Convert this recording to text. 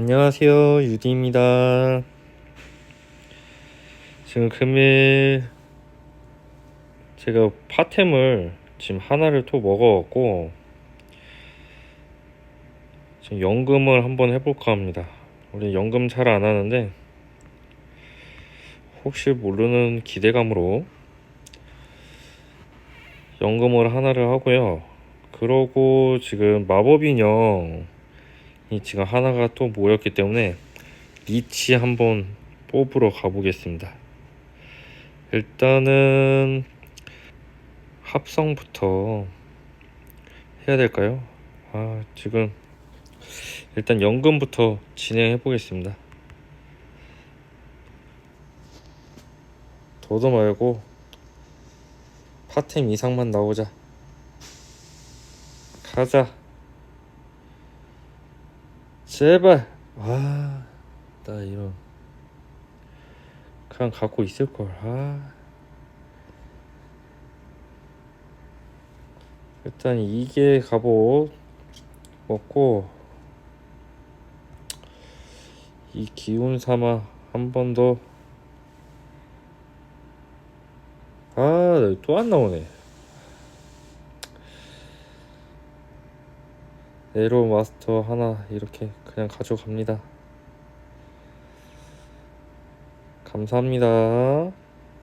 안녕하세요 유디입니다. 지금 금일 제가 파템을 지금 하나를 또 먹어갖고 지금 연금을 한번 해볼까 합니다. 우리 연금 잘 안 하는데 혹시 모르는 기대감으로 연금을 하나를 하고요. 그러고 지금 마법 인형 이 지금 하나가 또 모였기 때문에 리치 한번 뽑으러 가보겠습니다. 일단은 합성부터 해야 될까요? 아 지금 일단 연금부터 진행해 보겠습니다. 도도 말고 파템 이상만 나오자. 가자. 제발. 와나 이런. 그냥 갖고 있을걸. 아. 일단 이게 갑옷 먹고 이 기운 삼아 한 번 더. 아, 또 안 나오네. 에로 마스터 하나 이렇게 그냥 가져갑니다. 감사합니다.